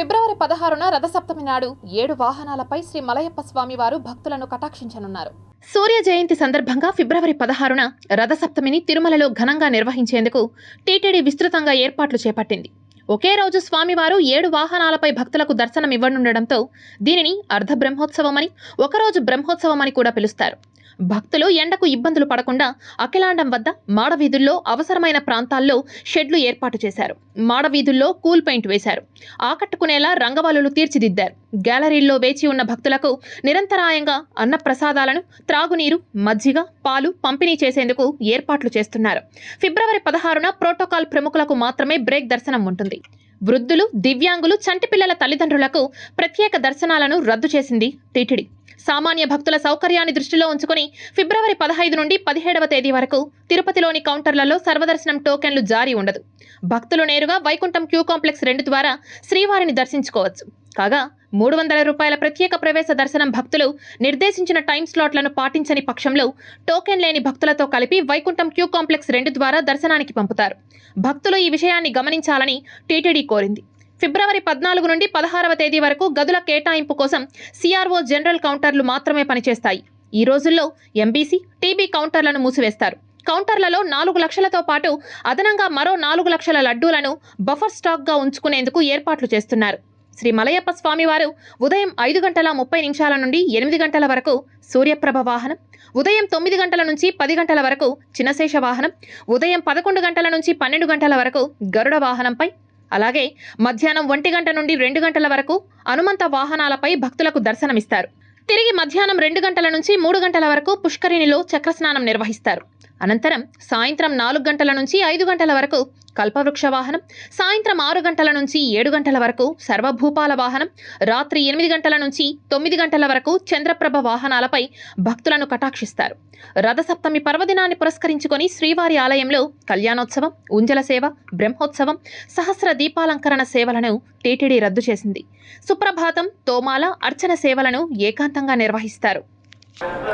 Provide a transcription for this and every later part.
ఫిబ్రవరి పదహారున రథసప్తమి నాడు ఏడు వాహనాలపై శ్రీ మలయప్ప స్వామి వారు భక్తులను కటాక్షించనున్నారు. సూర్య జయంతి సందర్భంగా ఫిబ్రవరి పదహారున రథసప్తమిని తిరుమలలో ఘనంగా నిర్వహించేందుకు టీటీడీ విస్తృతంగా ఏర్పాట్లు చేపట్టింది. ఒకే రోజు స్వామివారు ఏడు వాహనాలపై భక్తులకు దర్శనం ఇవ్వనుండడంతో దీనిని అర్ధ బ్రహ్మోత్సవమని ఒకరోజు బ్రహ్మోత్సవమని కూడా పిలుస్తారు. భక్తులు ఎండకు ఇబ్బందులు పడకుండా అఖిలాండం వద్ద మాడవీధుల్లో అవసరమైన ప్రాంతాల్లో షెడ్లు ఏర్పాటు చేశారు. మాడవీధుల్లో కూల్ పెయింట్ వేశారు. ఆకట్టుకునేలా రంగవల్లులు తీర్చిదిద్దారు. గ్యాలరీల్లో వేచి ఉన్న భక్తులకు నిరంతరాయంగా అన్నప్రసాదాలను త్రాగునీరు మజ్జిగ పాలు పంపిణీ చేసేందుకు ఏర్పాట్లు చేస్తున్నారు. ఫిబ్రవరి పదహారున ప్రోటోకాల్ ప్రముఖులకు మాత్రమే బ్రేక్ దర్శనం ఉంటుంది. వృద్ధులు దివ్యాంగులు చంటి పిల్లల తల్లిదండ్రులకు ప్రత్యేక దర్శనాలను రద్దు చేసింది టీటీడీ. సామాన్య భక్తుల సౌకర్యాన్ని దృష్టిలో ఉంచుకుని ఫిబ్రవరి పదహైదు నుండి పదిహేడవ తేదీ వరకు తిరుపతిలోని కౌంటర్లలో సర్వదర్శనం టోకెన్లు జారీ ఉండదు. భక్తులు నేరుగా వైకుంఠం క్యూ కాంప్లెక్స్ రెండు ద్వారా శ్రీవారిని దర్శించుకోవచ్చు. కాగా మూడు వందల రూపాయల ప్రత్యేక ప్రవేశ దర్శనం భక్తులు నిర్దేశించిన టైం స్లాట్లను పాటించని పక్షంలో టోకెన్ లేని భక్తులతో కలిపి వైకుంఠం క్యూ కాంప్లెక్స్ రెండు ద్వారా దర్శనానికి పంపుతారు. భక్తులు ఈ విషయాన్ని గమనించాలని టీటీడీ కోరింది. ఫిబ్రవరి పద్నాలుగు నుండి పదహారవ తేదీ వరకు గదుల కేటాయింపు కోసం సిఆర్ఓ జనరల్ కౌంటర్లు మాత్రమే పనిచేస్తాయి. ఈ రోజుల్లో ఎంబీసీ టీబీ కౌంటర్లను మూసివేస్తారు. కౌంటర్లలో నాలుగు లక్షలతో పాటు అదనంగా మరో నాలుగు లక్షల లడ్డూలను బఫర్ స్టాక్గా ఉంచుకునేందుకు ఏర్పాట్లు చేస్తున్నారు. శ్రీ మలయప్ప స్వామివారు ఉదయం ఐదు గంటల ముప్పై నిమిషాల నుండి ఎనిమిది గంటల వరకు సూర్యప్రభ వాహనం ఉదయం తొమ్మిది గంటల నుంచి పది గంటల వరకు చిన్నశేష వాహనం ఉదయం పదకొండు గంటల నుంచి పన్నెండు గంటల వరకు గరుడ వాహనంపై అలాగే మధ్యాహ్నం ఒంటి గంట నుండి రెండు గంటల వరకు హనుమంత వాహనాలపై భక్తులకు దర్శనమిస్తారు. తిరిగి మధ్యాహ్నం రెండు గంటల నుంచి మూడు గంటల వరకు పుష్కరిణిలో చక్రస్నానం నిర్వహిస్తారు. అనంతరం సాయంత్రం నాలుగు గంటల నుంచి ఐదు గంటల వరకు కల్పవృక్ష వాహనం సాయంత్రం ఆరు గంటల నుంచి ఏడు గంటల వరకు సర్వభూపాల వాహనం రాత్రి ఎనిమిది గంటల నుంచి తొమ్మిది గంటల వరకు చంద్రప్రభ వాహనాలపై భక్తులను కటాక్షిస్తారు. రథసప్తమి పర్వదినాన్ని పురస్కరించుకొని శ్రీవారి ఆలయంలో కళ్యాణోత్సవం ఉంజల సేవ బ్రహ్మోత్సవం సహస్ర దీపాలంకరణ సేవలను టీటీడీ రద్దు చేసింది. సుప్రభాతం తోమాల అర్చన సేవలను ఏకాంతంగా నిర్వహిస్తారు.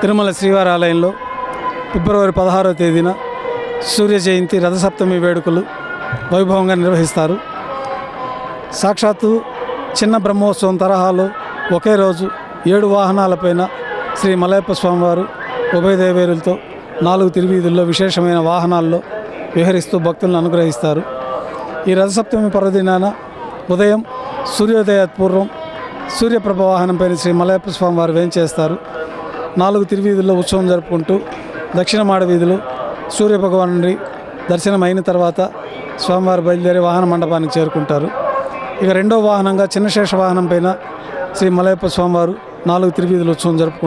తిరుమల శ్రీవారి ఆలయంలో ఫిబ్రవరి పదహారవ తేదీన సూర్య జయంతి రథసప్తమి వేడుకలు వైభవంగా నిర్వహిస్తారు. సాక్షాత్తు చిన్న బ్రహ్మోత్సవం తరహాలో ఒకే రోజు ఏడు వాహనాలపైన శ్రీ మలయప్ప స్వామివారు ఉభయ దేవేరులతో నాలుగు తిరువీధుల్లో విశేషమైన వాహనాల్లో విహరిస్తూ భక్తులను అనుగ్రహిస్తారు. ఈ రథసప్తమి పర్వదినాన ఉదయం సూర్యోదయ పూర్వం సూర్యప్రభ వాహనంపైన శ్రీ మలయప్ప స్వామివారు వేంచేస్తారు. నాలుగు తిరువీధుల్లో ఉత్సవం జరుపుకుంటూ దక్షిణ మాడ వీధులు సూర్యభగవాన్ నుండి దర్శనం అయిన తర్వాత స్వామివారు బయలుదేరి వాహన మండపానికి చేరుకుంటారు. ఇక రెండో వాహనంగా చిన్నశేష వాహనం పైన శ్రీ మలయప్ప స్వామివారు నాలుగు త్రివీధులు ఉత్సవం జరుపుకుంటారు.